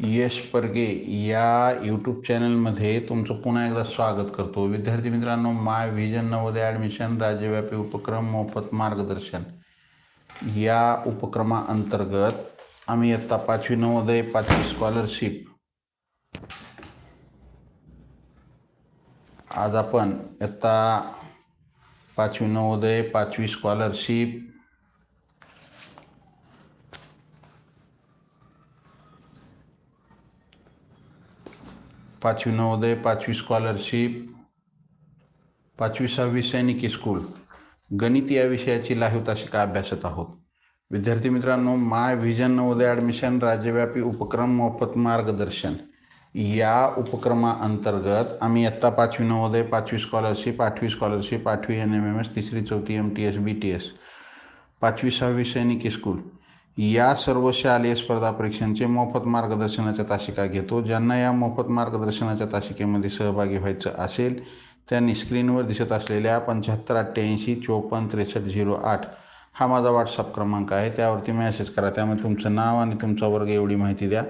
यश परगे या यूट्यूब चॅनलमध्ये तुमचं पुन्हा एकदा स्वागत करतो. विद्यार्थी मित्रांनो माय व्हिजन नवोदय ॲडमिशन राज्यव्यापी उपक्रम मोफत मार्गदर्शन. या उपक्रमाअंतर्गत आम्ही आत्ता पाचवी नवोदय पाचवी स्कॉलरशिप आज आपण आत्ता पाचवी नवोदय पाचवी स्कॉलरशिप पाचवी नवोदय पाचवी स्कॉलरशिप पाचवी सहावी सैनिकी स्कूल गणित या विषयाची लाईव्ह तासिका अभ्यासत आहोत? विद्यार्थी मित्रांनो माय व्हिजन नवोदय ॲडमिशन राज्यव्यापी उपक्रम मोफत मार्गदर्शन. या उपक्रमाअंतर्गत आम्ही आत्ता पाचवी नवोदय पाचवी स्कॉलरशिप आठवी स्कॉलरशिप आठवी एन एम एम एस तिसरी चौथी M T S B T S पाचवी सहावी सैनिकी स्कूल या सर्व शालेय स्पर्धा परीक्षांचे मोफत मार्गदर्शनाच्या तासिका घेतो. ज्यांना या मोफत मार्गदर्शनाच्या तासिकेमध्ये सहभागी व्हायचं असेल त्यांनी स्क्रीनवर दिसत असलेल्या पंच्याहत्तर अठ्ठ्याऐंशी चोपन्न त्रेसष्ट झिरो आठ हा माझा व्हॉट्सअप क्रमांक आहे. त्यावरती मेसेज करा. त्यामध्ये तुमचं नाव आणि तुमचा वर्ग एवढी माहिती द्या.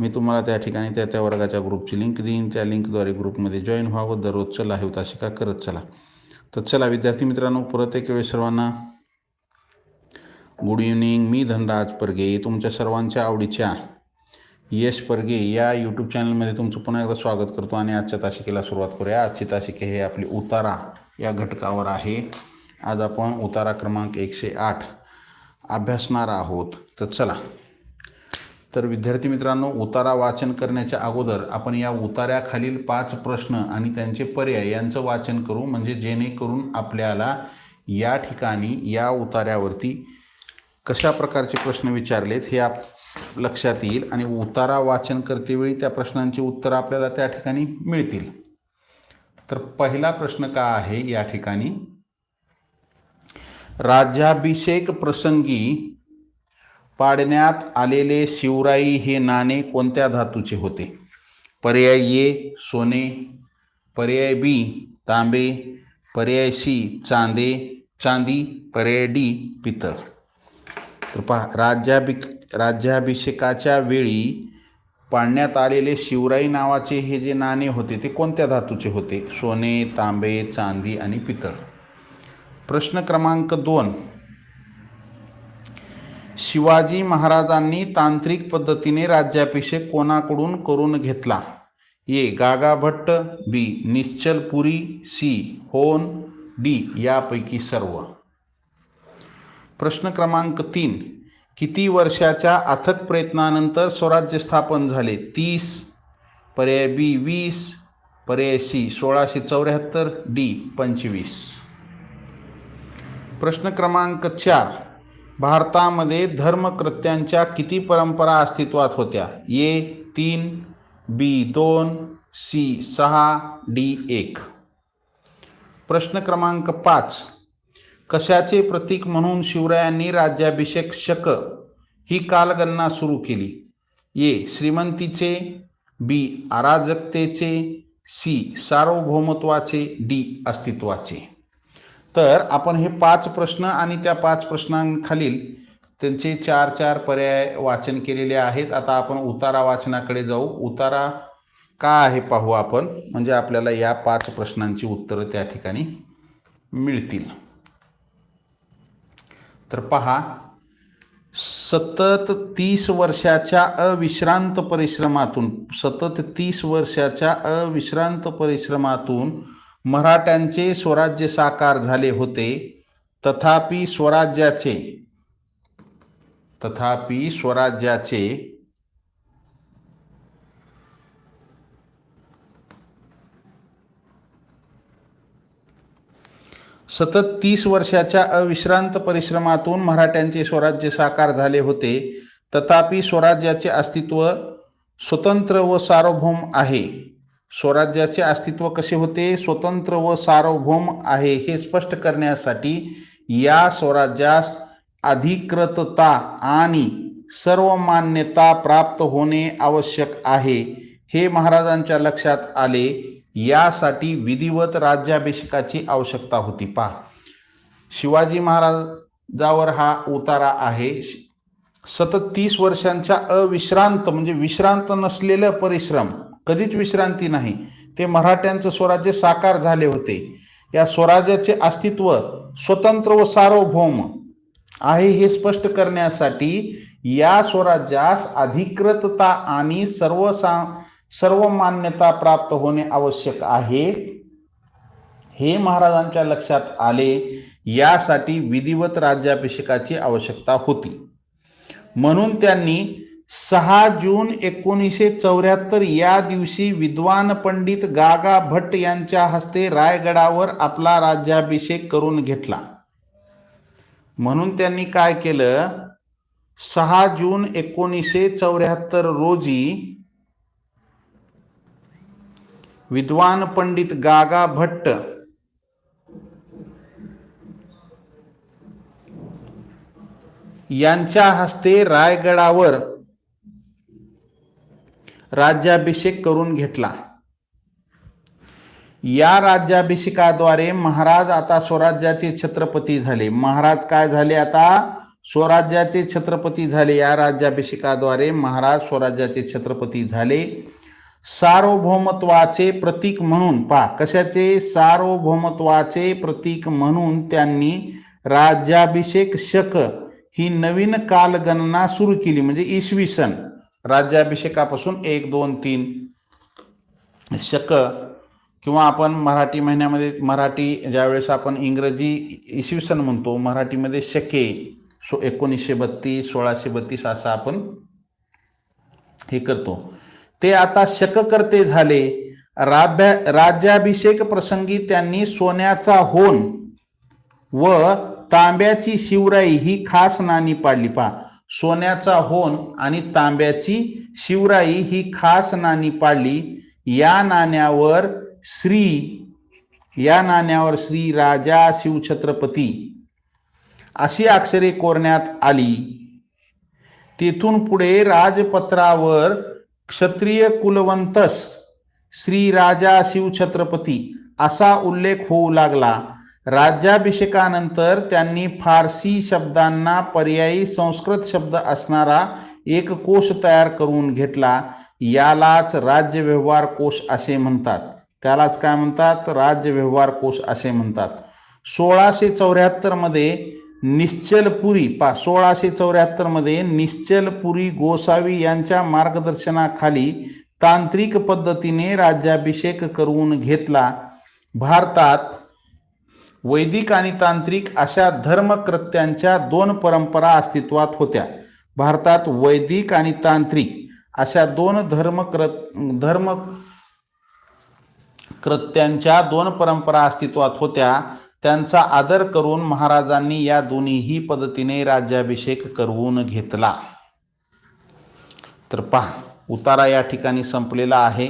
मी तुम्हाला त्या ठिकाणी त्या त्या वर्गाच्या ग्रुपची लिंक देईन. त्या लिंकद्वारे ग्रुपमध्ये जॉईन व्हावं. दररोजचं लाईव्ह तासिका करत चला. तर चला विद्यार्थी मित्रांनो परत एक वेळ सर्वांना गुड इव्हनिंग मी धनराज परगे तुमच्या सर्वांच्या आवडीच्या यश परगे या यूट्यूब चॅनलमध्ये तुमचं पुन्हा एकदा स्वागत करतो आणि आजच्या तासिकेला सुरुवात करूया. आजची तासिके हे आपली उतारा या घटकावर आहे. आज आपण उतारा क्रमांक एकशे आठ अभ्यासणार आहोत. तर चला. तर विद्यार्थी मित्रांनो उतारा वाचन करण्याच्या अगोदर आपण या उतार्याखालील पाच प्रश्न आणि त्यांचे पर्याय यांचं वाचन करू. म्हणजे जेणेकरून आपल्याला या ठिकाणी या उतार्यावरती कशा प्रकारचे प्रश्न विचारलेत हे आप लक्षात येईल आणि उतारा वाचन करतेवेळी त्या प्रश्नांची उत्तरं आपल्याला त्या ठिकाणी मिळतील. तर पहिला प्रश्न का आहे या ठिकाणी? राज्याभिषेक प्रसंगी पाडण्यात आलेले शिवराई हे नाणे कोणत्या धातूचे होते? पर्याय ए सोने. पर्याय बी तांबे. पर्याय सी चांदे. चांदी. पर्याय डी पितळ. तर पहा राज्याभि राज्याभिषेकाच्या वेळी पाडण्यात आलेले शिवराई नावाचे हे जे नाणे होते ते कोणत्या धातूचे होते? सोने तांबे चांदी आणि पितळ. प्रश्न क्रमांक दोन. शिवाजी महाराजांनी तांत्रिक पद्धतीने राज्याभिषेक कोणाकडून करून घेतला? A. Gagabhatta B. Nishchalpuri C. होन डी. यापैकी सर्व. प्रश्न क्रमांक तीन. किती वर्षाच्या अथक प्रयत्नानंतर स्वराज्य स्थापन झाले? तीस पर्याय बी वीस पर्याय सी सोळाशे चौऱ्याहत्तर डी पंचवीस. प्रश्न क्रमांक चार. भारतामध्ये धर्मकृत्यांच्या किती परंपरा अस्तित्वात होत्या? ए तीन बी दोन सी सहा डी एक. प्रश्न क्रमांक पाच. कशाचे प्रतीक म्हणून शिवरायांनी राज्याभिषेक शक ही कालगणना सुरू केली. ए श्रीमंतीचे बी अराजकतेचे सी सार्वभौमत्वाचे डी अस्तित्वाचे. तर आपण हे पाच प्रश्न आणि त्या पाच प्रश्नांखालील त्यांचे चार चार पर्याय वाचन केलेले आहेत. आता आपण उतारा वाचनाकडे जाऊ. उतारा का आहे पाहू आपण. म्हणजे आपल्याला या पाच प्रश्नांची उत्तरं त्या ठिकाणी मिळतील. तर पहा सतत तीस वर्षाच्या अविश्रांत परिश्रमातून सतत तीस वर्षाच्या अविश्रांत परिश्रमातून मराठ्यांचे स्वराज्य साकार झाले होते. तथापि स्वराज्याचे तथापि स्वराज्याचे सतत तीस वर्षाच्या अविश्रांत परिश्रमातून मराठ्यांचे स्वराज्य साकार झाले होते. तथापि स्वराज्याचे अस्तित्व स्वतंत्र व सार्वभौम आहे. स्वराज्याचे अस्तित्व कसे होते? स्वतंत्र व सार्वभौम आहे हे स्पष्ट करण्यासाठी या स्वराज्यास अधिकृतता आणि सर्व मान्यता प्राप्त होणे आवश्यक आहे. हे महाराजांच्या लक्षात आले. यासाठी विधिवत राज्याभिषेकाची आवश्यकता होती. पहा. शिवाजी महाराजावर हा उतारा आहे. सतत तीस वर्षांच्या अविश्रांत म्हणजे विश्रांत नसलेलं परिश्रम कधीच विश्रांती नाही. ते मराठ्यांचं स्वराज्य साकार झाले होते. या स्वराज्याचे अस्तित्व स्वतंत्र व सार्वभौम आहे हे स्पष्ट करण्यासाठी या स्वराज्यास अधिकृतता आणि सर्वसा सर्व मान्यता प्राप्त होणे आवश्यक आहे. हे महाराजांच्या लक्षात आले. यासाठी विधिवत राज्याभिषेकाची आवश्यकता होती. म्हणून त्यांनी सहा जून एकोणीसशे चौऱ्याहत्तर या दिवशी विद्वान पंडित गागा भट्ट यांच्या हस्ते रायगडावर आपला राज्याभिषेक करून घेतला. म्हणून त्यांनी काय केलं? सहा जून एकोणीसशे चौऱ्याहत्तर रोजी विद्वान पंडित गागा भट्ट. यांच्या हस्ते रायगडावर राज्याभिषेक करून घेतला. या राज्याभिषेकाद्वारे महाराज आता स्वराज्याचे छत्रपती झाले. महाराज काय झाले आता? स्वराज्याचे छत्रपती झाले. या राज्याभिषेकाद्वारे महाराज स्वराज्याचे छत्रपती झाले. सार्वभौमत्वाचे प्रतीक म्हणून पा कशाचे? सार्वभौमत्वाचे प्रतीक म्हणून त्यांनी राज्याभिषेक शक ही नवीन कालगणना सुरू केली म्हणजे इसवी सन. राज्याभिषेकापासून एक दोन तीन शक किंवा आपण मराठी महिन्यामध्ये मराठी ज्यावेळेस आपण इंग्रजी इसवी सन म्हणतो मराठीमध्ये शके. सो एकोणीसशे बत्तीस सोळाशे बत्तीस असं आपण हे करतो. ते आता शककर्ते झाले. राभ्या राज्याभिषेक प्रसंगी त्यांनी सोन्याचा होन व तांब्याची शिवराई ही खास नाणी पाडली. पहा सोन्याचा होन आणि तांब्याची शिवराई ही खास नाणी पाडली. या नाण्यावर श्री या नाण्यावर श्री राजा शिवछत्रपती अशी अक्षरे कोरण्यात आली. तेथून पुढे राजपत्रावर क्षत्रिय कुलवंतस श्री राजा शिवछत्रपती असा उल्लेख होऊ लागला. राज्याभिषेकानंतर त्यांनी फारसी शब्दांना पर्यायी संस्कृत शब्द असणारा एक कोश तयार करून घेतला. यालाच राज्य व्यवहार कोश असे म्हणतात. त्यालाच काय म्हणतात? राज्य व्यवहार कोश असे म्हणतात. सोळाशे चौऱ्याहत्तरमध्ये निश्चलपुरी पा सोळाशे चौऱ्याहत्तरमध्ये निश्चलपुरी गोसावी यांच्या मार्गदर्शनाखाली तांत्रिक पद्धतीने राज्याभिषेक करून घेतला. भारतात वैदिक आणि तांत्रिक अशा धर्मकृत्यांच्या दोन परंपरा अस्तित्वात होत्या. भारतात वैदिक आणि तांत्रिक अशा दोन धर्मकृत धर्म कृत्यांच्या दोन परंपरा अस्तित्वात होत्या. त्यांचा आदर करून महाराजांनी या दोन्हीही पद्धतीने राज्याभिषेक करवून घेतला. तर पहा उतारा या ठिकाणी संपलेला आहे.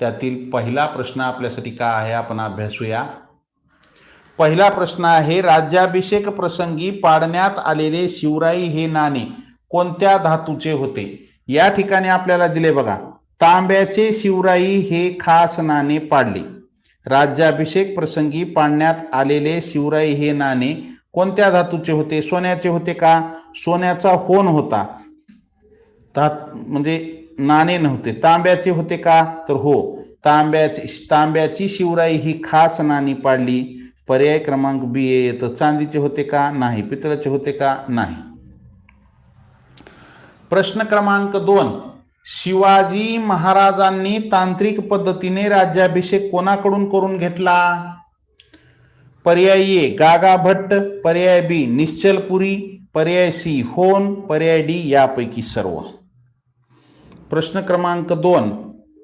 त्यातील पहिला प्रश्न आपल्यासाठी काय आहे आपण अभ्यासूया. पहिला प्रश्न आहे राज्याभिषेक प्रसंगी पाडण्यात आलेले शिवराई हे नाणे कोणत्या धातूचे होते? या ठिकाणी आपल्याला दिले बघा तांब्याचे शिवराई हे खास नाणे पाडले. राज्याभिषेक प्रसंगी पाडण्यात आलेले शिवराई हे नाणे कोणत्या धातूचे होते? सोन्याचे होते का? सोन्याचा होन होता. धात म्हणजे नाणे नव्हते. तांब्याचे होते का? तर हो. तांब्याची तांब्याची शिवराई ही खास नाणी पाडली. पर्याय क्रमांक बी ए येतं. चांदीचे होते का? नाही. पितळाचे होते का? नाही. प्रश्न क्रमांक दोन. शिवाजी महाराजांनी तांत्रिक पद्धतीने राज्याभिषेक कोणाकडून करून घेतला? पर्याय ए गागा भट्ट पर्याय बी निश्चलपुरी पर्याय सी होन पर्याय डी यापैकी सर्व. प्रश्न क्रमांक दोन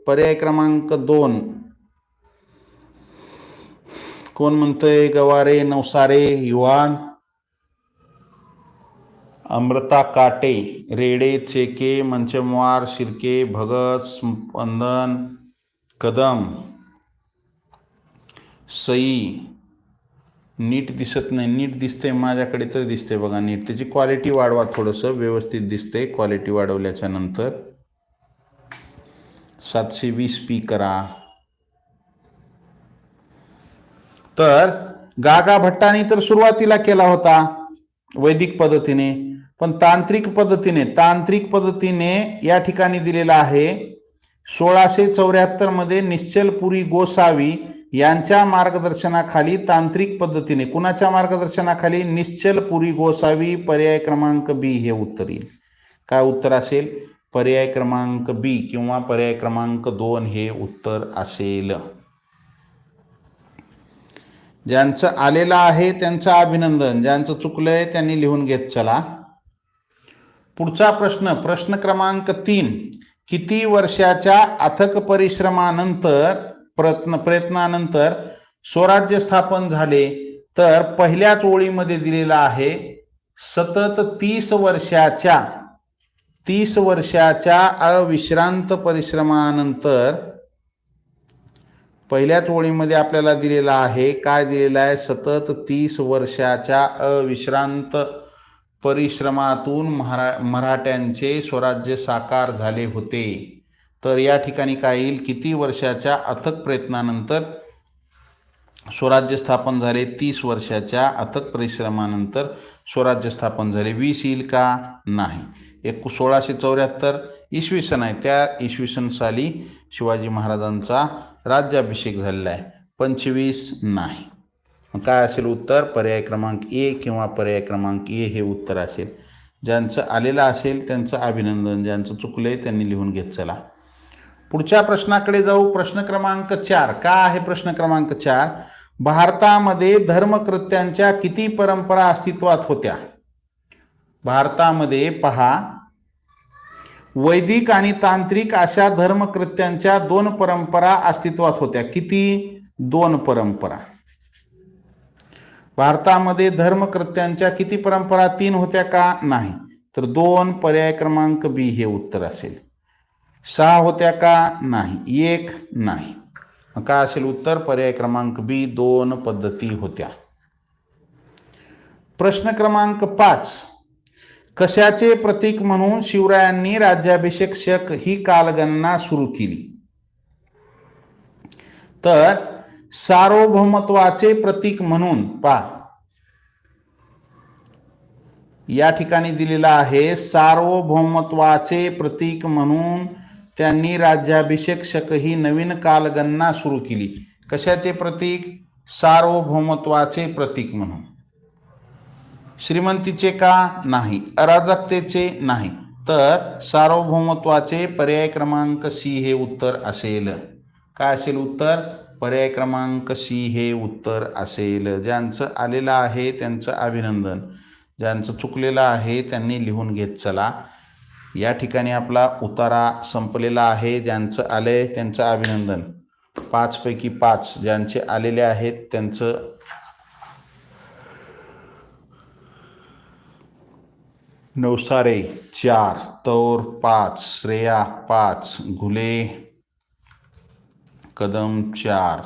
पर्याय क्रमांक दोन. कोण म्हणतंय गवारे नवसारे युवान? अमृता काटे रेडे चेके मंचमवार शिर्के भगत स्पंदन कदम सई. नीट दिसत नाही. नीट दिसते माझ्याकडे तर दिसते बघा नीट. त्याची क्वालिटी वाढवा थोडंसं. व्यवस्थित दिसते क्वालिटी वाढवल्याच्या नंतर. सातशे वीस पी करा. तर गागा भट्टाने तर सुरुवातीला केला होता वैदिक पद्धतीने. पण तांत्रिक पद्धतीने तांत्रिक पद्धतीने या ठिकाणी दिलेला आहे सोळाशे चौऱ्याहत्तरमध्ये निश्चलपुरी गोसावी यांच्या मार्गदर्शनाखाली तांत्रिक पद्धतीने कुणाच्या मार्गदर्शनाखाली? निश्चलपुरी गोसावी पर्याय क्रमांक बी हे उत्तर येईल. काय उत्तर असेल? पर्याय क्रमांक बी किंवा पर्याय क्रमांक दोन हे उत्तर असेल. ज्यांचं आलेलं आहे त्यांचं अभिनंदन ज्यांचं चुकलंय त्यांनी लिहून घेत चला. पुढचा प्रश्न प्रश्न क्रमांक तीन. किती वर्षाच्या अथक परिश्रमानंतर प्रयत्न प्रयत्नानंतर स्वराज्य स्थापन झाले? तर पहिल्याच ओळीमध्ये दिलेला आहे सतत तीस वर्षाच्या तीस वर्षाच्या अविश्रांत परिश्रमानंतर. पहिल्याच ओळीमध्ये आपल्याला दिलेला आहे काय दिलेलं आहे? सतत तीस वर्षाच्या अविश्रांत परिश्रमातून मरा मराठ्यांचे स्वराज्य साकार झाले होते. तर या ठिकाणी काय येईल? किती वर्षाच्या अथक प्रयत्नानंतर स्वराज्य स्थापन झाले? तीस वर्षाच्या अथक परिश्रमानंतर स्वराज्य स्थापन झाले. वीस येईल का? नाही. एक सोळाशे चौऱ्याहत्तर इसवी सन आहे. त्या इसवी सन साली शिवाजी महाराजांचा राज्याभिषेक झालेला आहे. पंचवीस नाही. मग काय असेल उत्तर? पर्याय क्रमांक ए किंवा पर्याय क्रमांक ए हे उत्तर असेल. ज्यांचं आलेलं असेल त्यांचं अभिनंदन ज्यांचं चुकलं आहे त्यांनी लिहून घेत चला. पुढच्या प्रश्नाकडे जाऊ. प्रश्न क्रमांक चार. का आहे प्रश्न क्रमांक चार? भारतामध्ये धर्मकृत्यांच्या किती परंपरा अस्तित्वात होत्या? भारतामध्ये पहा. वैदिक आणि तांत्रिक अशा धर्मकृत्यांच्या दोन परंपरा अस्तित्वात होत्या. किती? दोन परंपरा. भारतामध्ये धर्मकृत्यांच्या किती परंपरा? तीन होत्या का? नाही. तर दोन पर्याय क्रमांक बी हे उत्तर असेल. सहा होत्या का? नाही. एक नाही. का असेल उत्तर? पर्याय क्रमांक बी दोन पद्धती होत्या. प्रश्न क्रमांक पाच. कशाचे प्रतीक म्हणून शिवरायांनी राज्याभिषेक शक ही कालगणना सुरू केली? तर सार्वभौमत्वाचे प्रतीक म्हणून पा या ठिकाणी दिलेला आहे सार्वभौमत्वाचे प्रतीक म्हणून त्यांनी राज्याभिषेक शक ही नवीन कालगणना सुरू केली. कशाचे प्रतीक? सार्वभौमत्वाचे प्रतीक म्हणून. श्रीमंतीचे का नाही? अराजकतेचे नाही. तर सार्वभौमत्वाचे पर्याय क्रमांक सी हे उत्तर असेल. काय असेल उत्तर? पर्याय क्रमांक सी हे उत्तर असेल. ज्यांचं आलेलं आहे त्यांचं अभिनंदन. ज्यांचं चुकलेलं आहे त्यांनी लिहून घेत चला. या ठिकाणी आपला उतारा संपलेला आहे. ज्यांचं आले त्यांचं अभिनंदन. पाचपैकी पाच ज्यांचे आलेले आहेत त्यांचं नवसारे चार तौर पाच श्रेया पाच घुले कदम चार.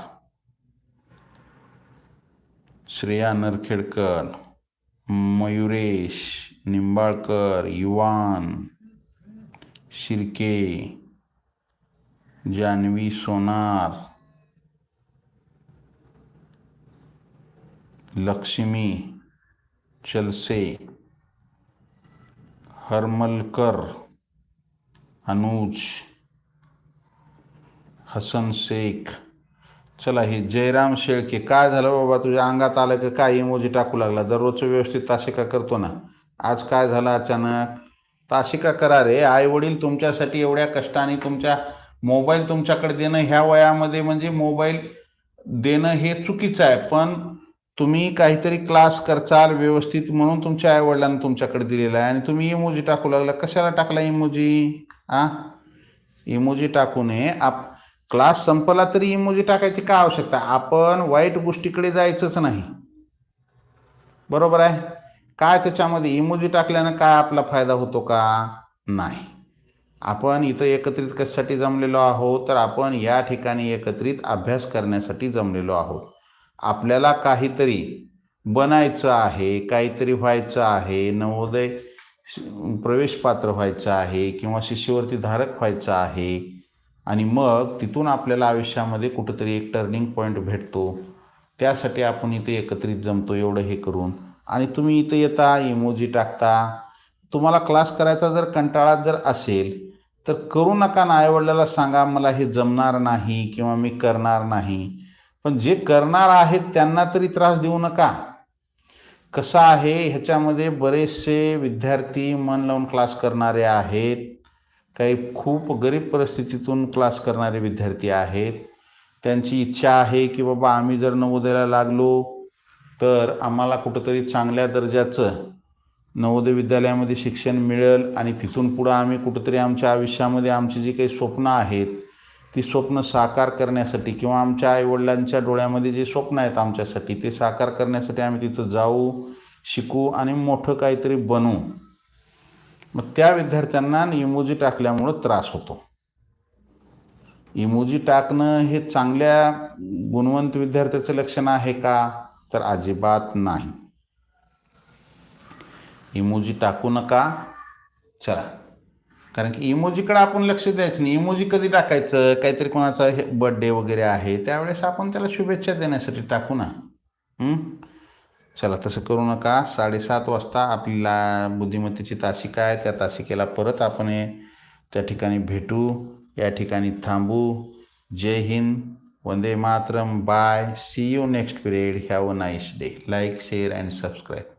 श्रेया नरखेडकर मयुरेश निंबाळकर युवान शिर्के जान्हवी सोनार लक्ष्मी चलसे हरमलकर अनुज हसन शेख. चला हे जयराम शेळके काय झालं बाबा? तुझ्या अंगात आलं का काय? इमोजी टाकू लागला. दररोजचं व्यवस्थित ताशिका करतो ना. आज काय झालं अचानक? ताशिका करा रे. आई वडील तुमच्यासाठी एवढ्या कष्टाने तुमच्या मोबाईल तुमच्याकडे देणं ह्या वयामध्ये म्हणजे मोबाईल देणं हे चुकीचं आहे. पण तुम्ही काहीतरी क्लास करचाल व्यवस्थित म्हणून तुमच्या आईवडिलांनी तुमच्याकडे दिलेला आहे आणि तुम्ही इमोजी टाकू लागला. कशाला टाकला इमोजी आ? इमोजी टाकू नये. आप क्लास संपला तरी इमोजी टाकायची काय आवश्यकता? आपण वाईट गोष्टीकडे जायचंच नाही. बरोबर आहे? काय त्याच्यामध्ये? इमोजी टाकल्यानं काय आपला फायदा होतो का? नाही. आपण इथं एकत्रित कशासाठी जमलेलो आहोत? तर आपण या ठिकाणी एकत्रित अभ्यास करण्यासाठी जमलेलो आहोत. आपल्याला काहीतरी बनायचं आहे काहीतरी व्हायचं आहे नवोदय प्रवेशपात्र व्हायचं आहे किंवा शिष्यवृत्ती धारक व्हायचं आहे आणि मग तिथून आपल्याला आयुष्यामध्ये कुठंतरी एक टर्निंग पॉईंट भेटतो. त्यासाठी आपण इथे एकत्रित जमतो एवढं हे करून. आणि तुम्ही इथं येता इमोजी टाकता. तुम्हाला क्लास करायचा जर कंटाळा जर असेल तर करू नका ना आईवडिलाला सांगा मला हे जमणार नाही किंवा मी करणार नाही. पण जे करणार आहेत त्यांना तरी त्रास देऊ नका. कसं आहे ह्याच्यामध्ये बरेचसे विद्यार्थी मन लावून क्लास करणारे आहेत. काही खूप गरीब परिस्थितीतून क्लास करणारे विद्यार्थी आहेत. त्यांची इच्छा आहे की बाबा आम्ही जर नवोदयाला लागलो तर आम्हाला कुठंतरी चांगल्या दर्जाचं नवोदय विद्यालयामध्ये शिक्षण मिळेल आणि तिथून पुढं आम्ही कुठंतरी आमच्या आयुष्यामध्ये आमची जी काही स्वप्न आहेत ती स्वप्न साकार करण्यासाठी किंवा आमच्या आईवडिलांच्या डोळ्यामध्ये जे स्वप्न आहेत आमच्यासाठी ते साकार करण्यासाठी आम्ही तिथं जाऊ शिकू आणि मोठं काहीतरी बनवू मग त्या विद्यार्थ्यांना इमोजी टाकल्यामुळं त्रास होतो. इमोजी टाकणं हे चांगल्या गुणवंत विद्यार्थ्याचं लक्षण आहे का? तर अजिबात नाही. इमोजी टाकू नका. चला. कारण की इमोजीकडे आपण लक्ष द्यायचं नाही. इमोजी कधी टाकायचं? काहीतरी कोणाचा हे बड्डे वगैरे आहे. त्यावेळेस आपण त्याला शुभेच्छा देण्यासाठी टाकू ना. चला तसं करू नका. साडेसात वाजता आपल्याला बुद्धिमत्तेची तासिका आहे. त्या तासिकेला परत आपण त्या ठिकाणी भेटू. या ठिकाणी थांबू. जय हिंद. वंदे Mataram. Bye. See you next period have a nice day like share and subscribe